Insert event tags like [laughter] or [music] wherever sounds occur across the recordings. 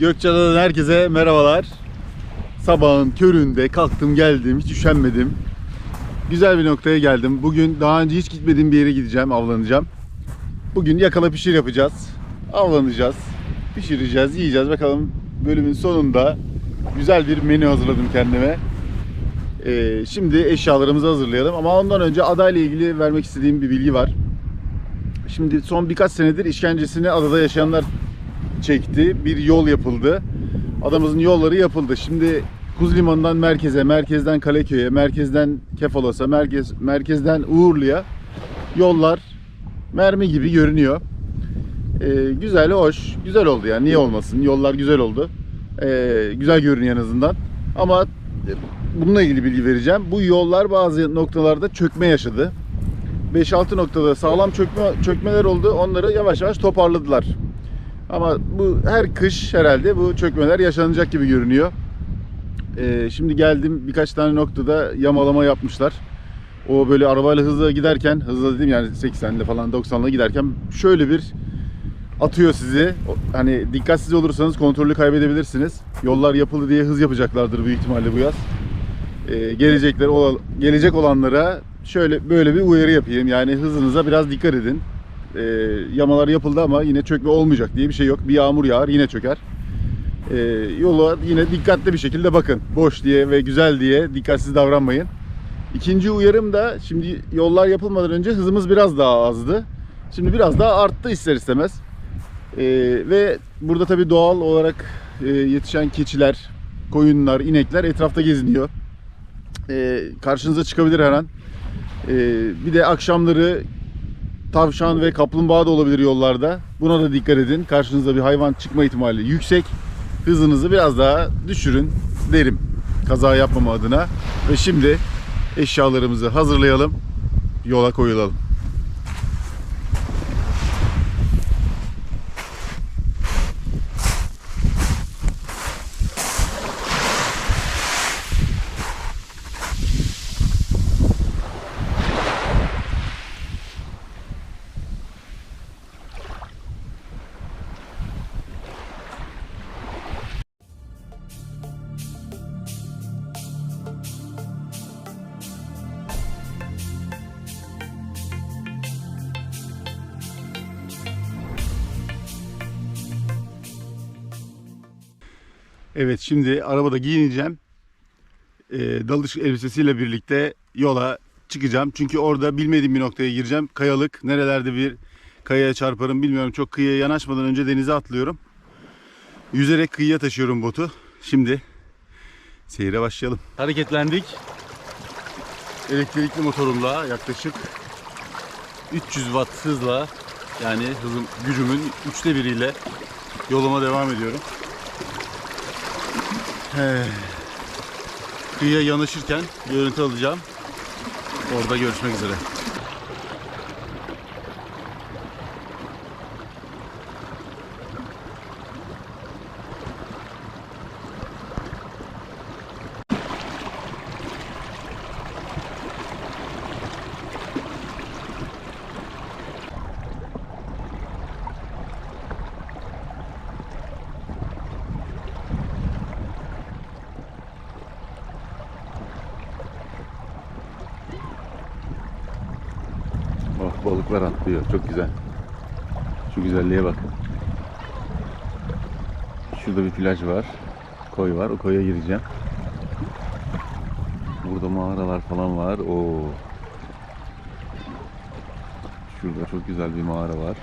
Gökçeada'dan herkese merhabalar. Sabahın köründe kalktım geldim hiç üşenmedim. Güzel bir noktaya geldim. Bugün daha önce hiç gitmediğim bir yere gideceğim, avlanacağım. Bugün yakala pişir yapacağız. Avlanacağız, pişireceğiz, yiyeceğiz. Bakalım bölümün sonunda güzel bir menü hazırladım kendime. Ee, şimdi eşyalarımızı hazırlayalım ama ondan önce adayla ilgili vermek istediğim bir bilgi var. Şimdi son birkaç senedir işkencesini adada yaşayanlar çekti. Bir yol yapıldı. Adamızın yolları yapıldı. Şimdi Kuz Limanı'ndan merkeze, merkezden Kaleköy'e, merkezden Kefalas'a, merkez, merkezden Uğurlu'ya yollar mermi gibi görünüyor. Ee, güzel, hoş. Güzel oldu yani. Niye olmasın? Yollar güzel oldu. Ee, güzel görünüyor en azından. Ama bununla ilgili bilgi vereceğim. Bu yollar bazı noktalarda çökme yaşadı. 5-6 noktada sağlam çökme çökmeler oldu. Onları yavaş yavaş toparladılar. Ama bu her kış herhalde bu çökmeler yaşanacak gibi görünüyor. Ee, şimdi geldim birkaç tane noktada yamalama yapmışlar. O böyle arabayla hızla giderken, hızla dedim yani 80'le falan 90'la giderken şöyle bir atıyor sizi. Hani dikkatsiz olursanız kontrolü kaybedebilirsiniz. Yollar yapıldı diye hız yapacaklardır büyük ihtimalle bu yaz. Ee, gelecekler gelecek olanlara şöyle böyle bir uyarı yapayım. Yani hızınıza biraz dikkat edin. Ee, yamalar yapıldı ama yine çökme olmayacak diye bir şey yok. Bir yağmur yağar yine çöker. Ee, yola yine dikkatli bir şekilde bakın. Boş diye ve güzel diye dikkatsiz davranmayın. İkinci uyarım da şimdi yollar yapılmadan önce hızımız biraz daha azdı. Şimdi biraz daha arttı ister istemez. Ee, ve burada tabii doğal olarak e, yetişen keçiler, koyunlar, inekler etrafta geziniyor. Ee, karşınıza çıkabilir her an. Ee, bir de akşamları tavşan ve kaplumbağa da olabilir yollarda. Buna da dikkat edin. Karşınıza bir hayvan çıkma ihtimali yüksek. Hızınızı biraz daha düşürün derim. Kaza yapmama adına. Ve şimdi eşyalarımızı hazırlayalım. Yola koyulalım. Evet şimdi arabada giyineceğim. Ee, dalış elbisesiyle birlikte yola çıkacağım. Çünkü orada bilmediğim bir noktaya gireceğim. Kayalık. Nerelerde bir kayaya çarparım bilmiyorum. Çok kıyıya yanaşmadan önce denize atlıyorum. Yüzerek kıyıya taşıyorum botu. Şimdi seyre başlayalım. Hareketlendik. Elektrikli motorumla yaklaşık 300 watt hızla yani hızım, gücümün üçte biriyle yoluma devam ediyorum. He. Kıyıya yanaşırken görüntü alacağım. Orada görüşmek üzere. Oh balıklar atlıyor. Çok güzel. Şu güzelliğe bak. Şurada bir plaj var. Koy var. O koya gireceğim. Burada mağaralar falan var. Oo. Şurada çok güzel bir mağara var.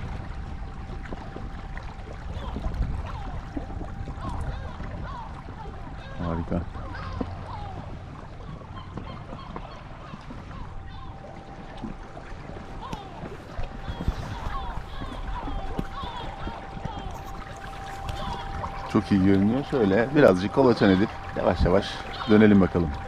Harika. Çok iyi görünüyor. Şöyle birazcık kolaçan edip yavaş yavaş dönelim bakalım.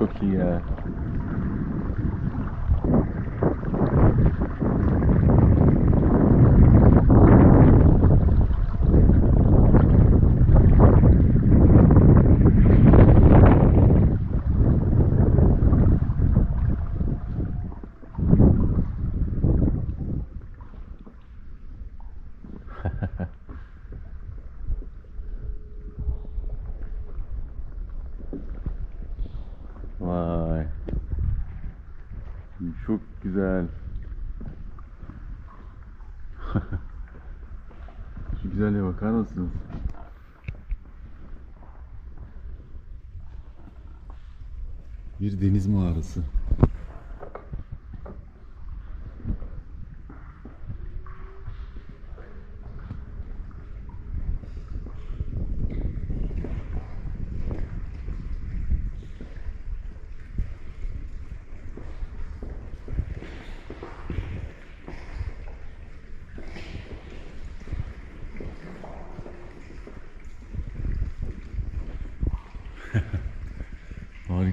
Çok iyi ya. Vay. Çok güzel. Şu güzelliğe bakar mısınız? Bir deniz mağarası.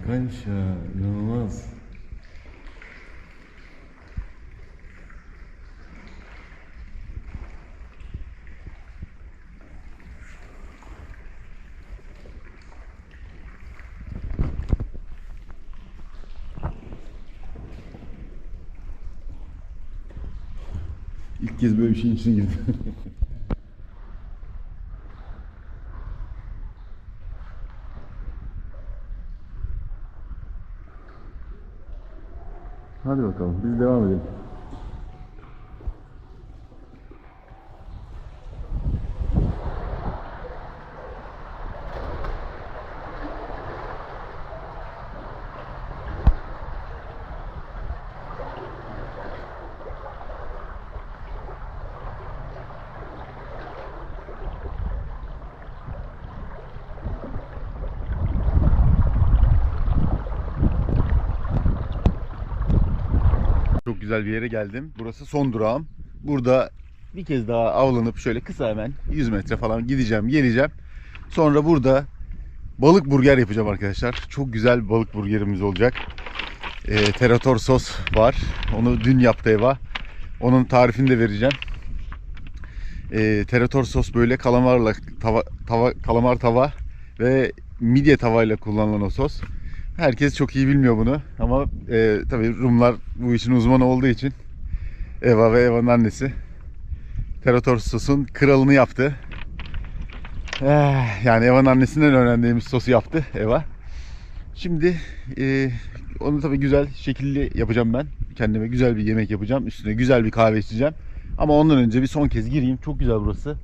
Harikaymış ya, inanılmaz. İlk kez böyle bir şeyin içine girdim. [laughs] Hadi bakalım biz devam edelim. Çok güzel bir yere geldim. Burası son durağım. Burada bir kez daha avlanıp şöyle kısa hemen 100 metre falan gideceğim, geleceğim. Sonra burada balık burger yapacağım arkadaşlar. Çok güzel bir balık burgerimiz olacak. Ee, terator sos var. Onu dün yaptı Eva. Onun tarifini de vereceğim. Ee, terator sos böyle kalamarla tava, tava, kalamar tava ve midye tavayla kullanılan o sos. Herkes çok iyi bilmiyor bunu ama e, tabii Rumlar bu işin uzmanı olduğu için Eva ve Eva'nın annesi terator sosun kralını yaptı. Eh, Yani Eva'nın annesinden öğrendiğimiz sosu yaptı Eva. Şimdi e, onu tabii güzel şekilli yapacağım ben. Kendime güzel bir yemek yapacağım. Üstüne güzel bir kahve içeceğim. Ama ondan önce bir son kez gireyim. Çok güzel burası.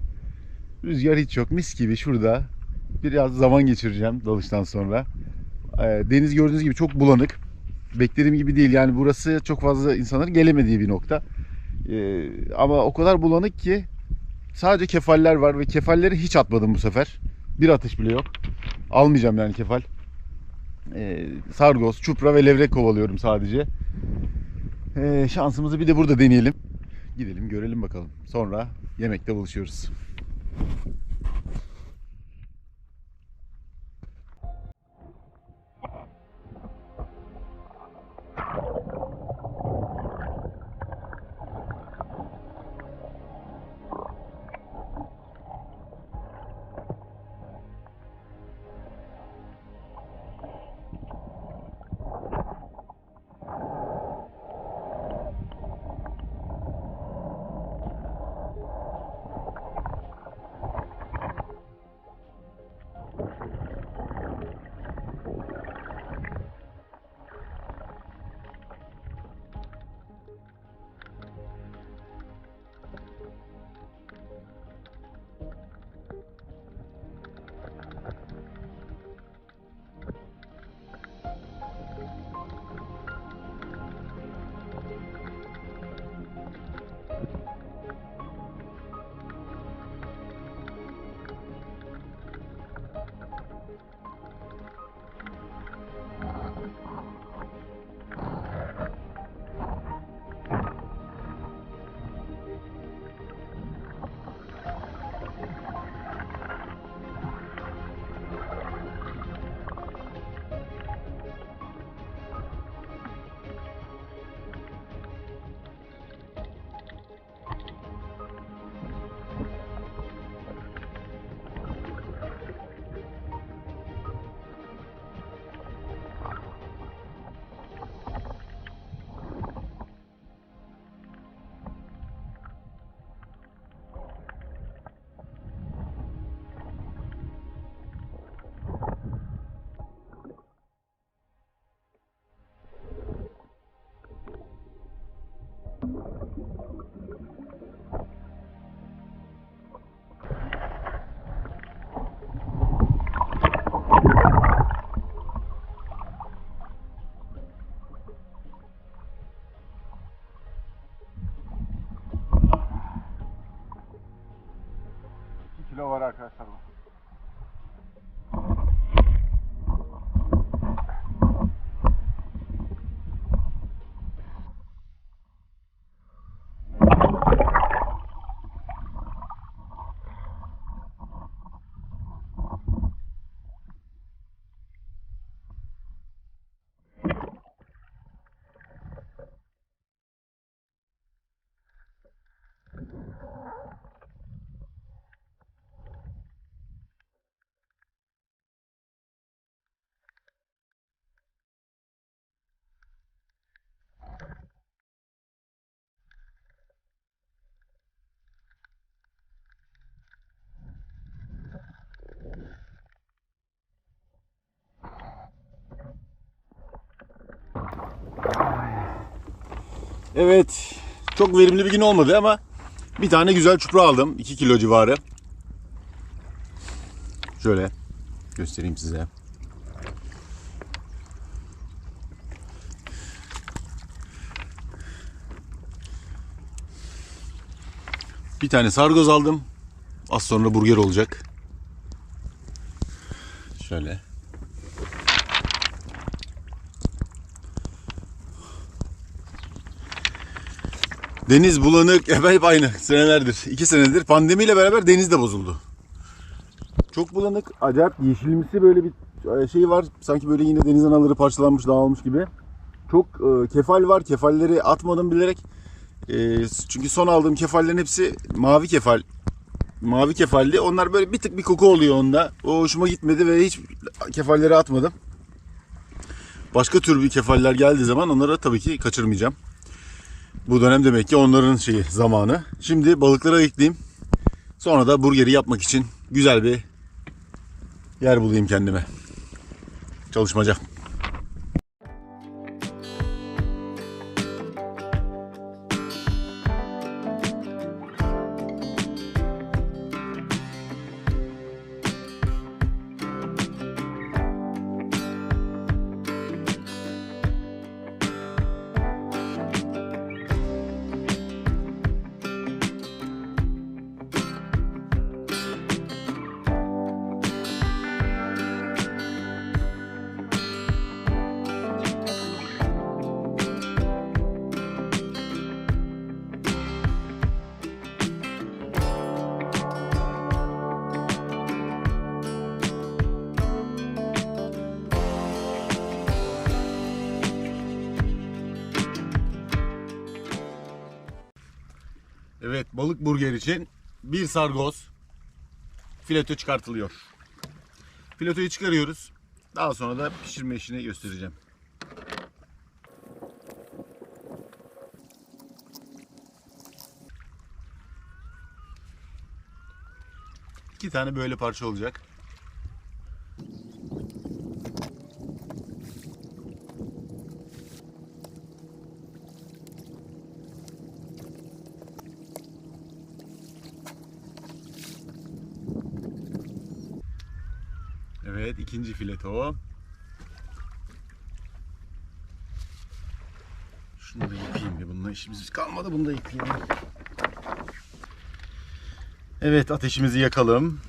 Rüzgar hiç yok. Mis gibi şurada. Biraz zaman geçireceğim dalıştan sonra. Ee, Deniz gördüğünüz gibi çok bulanık. Beklediğim gibi değil. Yani burası çok fazla insanların gelemediği bir nokta. Ee, ama o kadar bulanık ki sadece kefaller var ve kefalleri hiç atmadım bu sefer. Bir atış bile yok. Almayacağım yani kefal. Ee, sargos, çupra ve levrek kovalıyorum sadece. Şansımızı bir de burada deneyelim. Gidelim görelim bakalım. Sonra yemekte buluşuyoruz. Evet. Çok verimli bir gün olmadı ama bir tane güzel çupra aldım. 2 kilo civarı. Şöyle göstereyim size. Bir tane sargoz aldım. Az sonra burger olacak. Şöyle. Deniz bulanık, [laughs] hep, aynı senelerdir. iki senedir. Pandemiyle beraber deniz de bozuldu. Çok bulanık, acayip yeşilimsi böyle bir şey var. Sanki böyle yine deniz anaları parçalanmış, dağılmış gibi. Çok e, kefal var. Kefalleri atmadım bilerek. E, çünkü son aldığım kefallerin hepsi mavi kefal. Mavi kefalli. Onlar böyle bir tık bir koku oluyor onda. O hoşuma gitmedi ve hiç kefalleri atmadım. Başka tür bir kefaller geldiği zaman onları tabii ki kaçırmayacağım. Bu dönem demek ki onların şeyi zamanı. Şimdi balıklara ekleyeyim. Sonra da burgeri yapmak için güzel bir yer bulayım kendime. Çalışmaca. Balık burger için bir sargoz fileto çıkartılıyor. Filetoyu çıkarıyoruz. Daha sonra da pişirme işini göstereceğim. İki tane böyle parça olacak. Evet ikinci fileto. Şunu da yıkayayım bir bununla işimiz kalmadı bunu da yıkayayım. Evet ateşimizi yakalım.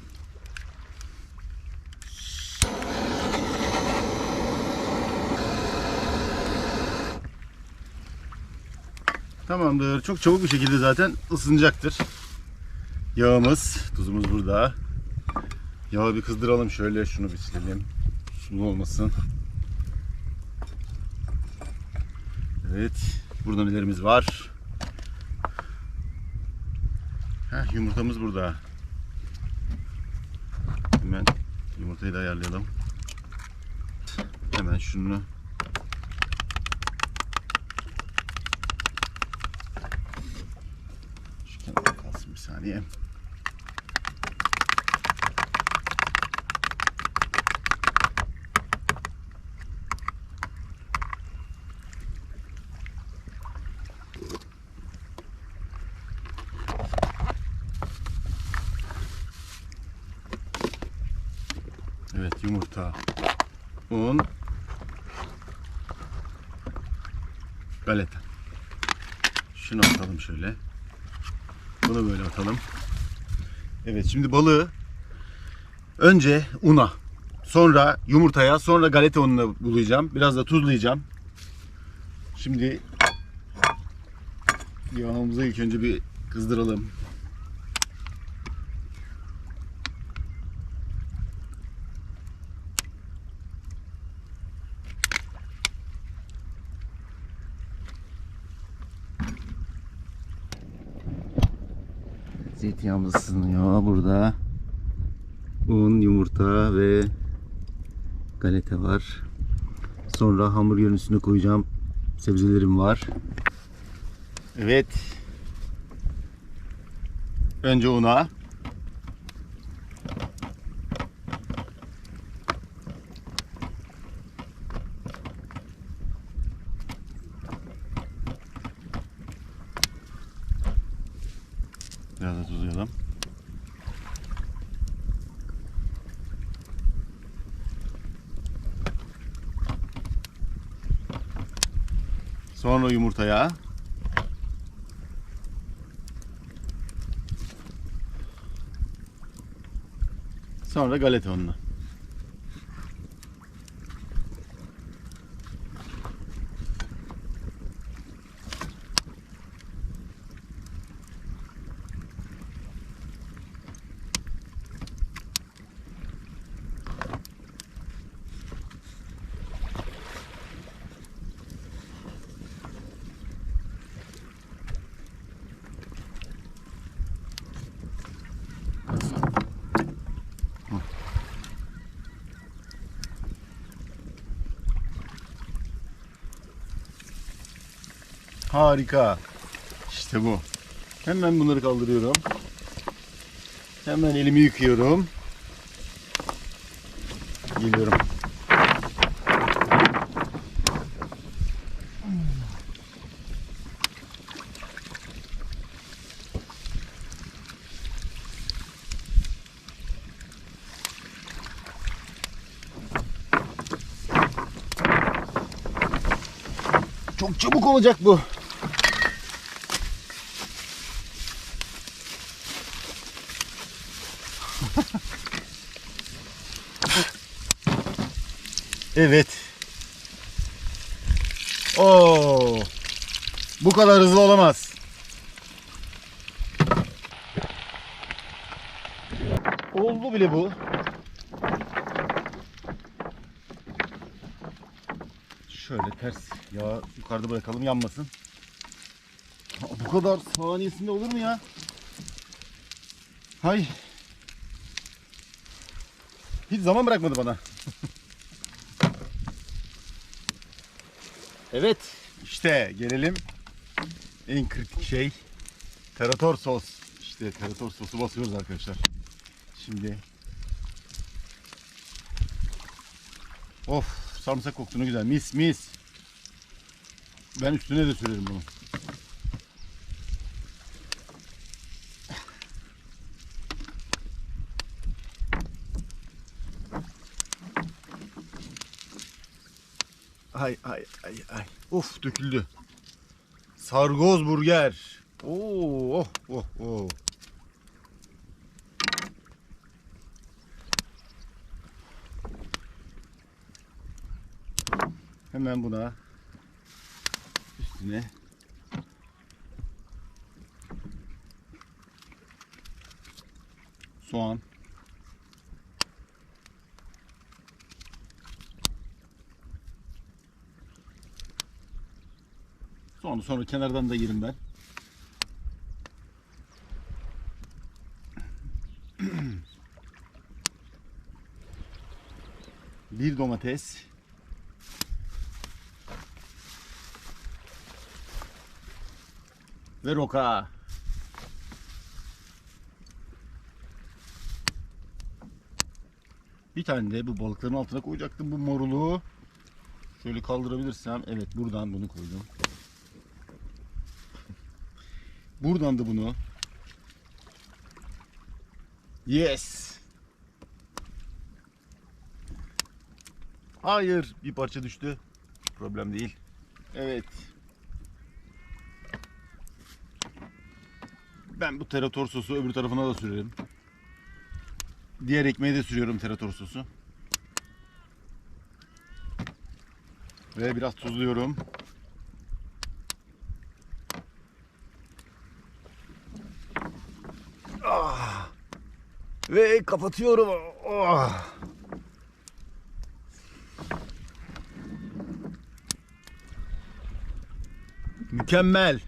Tamamdır. Çok çabuk bir şekilde zaten ısınacaktır. Yağımız, tuzumuz burada. Yağı bir kızdıralım şöyle şunu bir silelim. Sulu olmasın. Evet. Burada nelerimiz var? Heh, yumurtamız burada. Hemen yumurtayı da ayarlayalım. Hemen şunu şu kalsın bir saniye. Evet yumurta, un, galeta. Şunu atalım şöyle. Atalım. Evet şimdi balığı önce una, sonra yumurtaya, sonra galeta ununa bulayacağım. Biraz da tuzlayacağım. Şimdi yağımızı ilk önce bir kızdıralım. Zeytinyağımız ısınıyor burada. Un, yumurta ve galeta var. Sonra hamburgerin üstüne koyacağım sebzelerim var. Evet. Önce una. Biraz da tuzlayalım. Sonra yumurtaya. Sonra galeta ununa. Harika. İşte bu. Hemen bunları kaldırıyorum. Hemen elimi yıkıyorum. Geliyorum. Çok çabuk olacak bu. Evet. Oo. Bu kadar hızlı olamaz. Oldu bile bu. Şöyle ters ya yukarıda bırakalım yanmasın. Bu kadar saniyesinde olur mu ya? Hay. Hiç zaman bırakmadı bana. Evet işte gelelim en kritik şey tarator sos. İşte tarator sosu basıyoruz arkadaşlar. Şimdi Of sarımsak koktu ne güzel mis mis. Ben üstüne de sürerim bunu. Ay ay ay ay. Of döküldü. Sargoz burger. Oo oh oh oh. Hemen buna üstüne soğan Soğanı sonra kenardan da yerim ben. [clears throat] Bir domates. Ve roka. Bir tane de bu balıkların altına koyacaktım bu moruluğu. Şöyle kaldırabilirsem. Evet buradan bunu koydum. Buradan da bunu. Yes. Hayır bir parça düştü. Problem değil. Evet. Ben bu terator sosu öbür tarafına da sürerim. Diğer ekmeğe de sürüyorum terator sosu. Ve biraz tuzluyorum. Ve kapatıyorum. Ah. Mükemmel.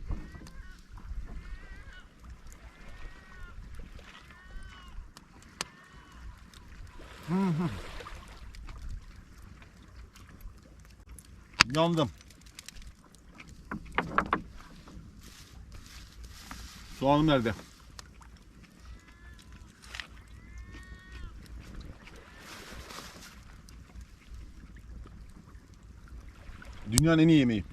Yandım. Soğanım nerede? Dünyanın en iyi yemeği.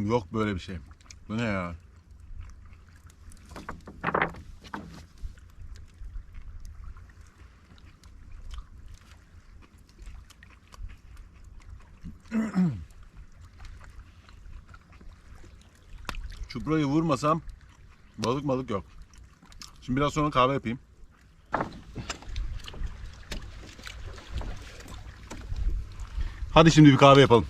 Yok böyle bir şey. Bu ne ya? [clears throat] Çuprayı vurmasam balık balık yok. Şimdi biraz sonra kahve yapayım. Hadi şimdi bir kahve yapalım.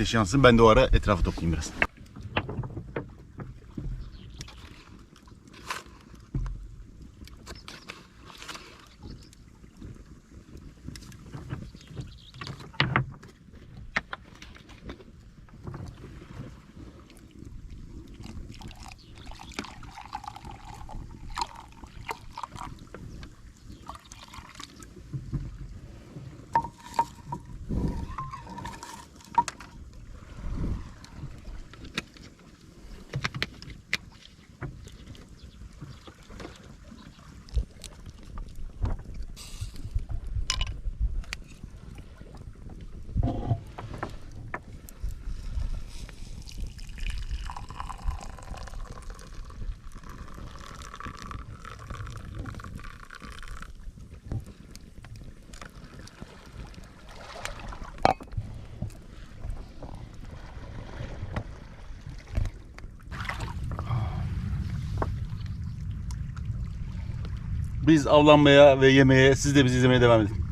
Ateş yansın ben de o ara etrafı toplayayım biraz. Biz avlanmaya ve yemeye, siz de bizi izlemeye devam edin.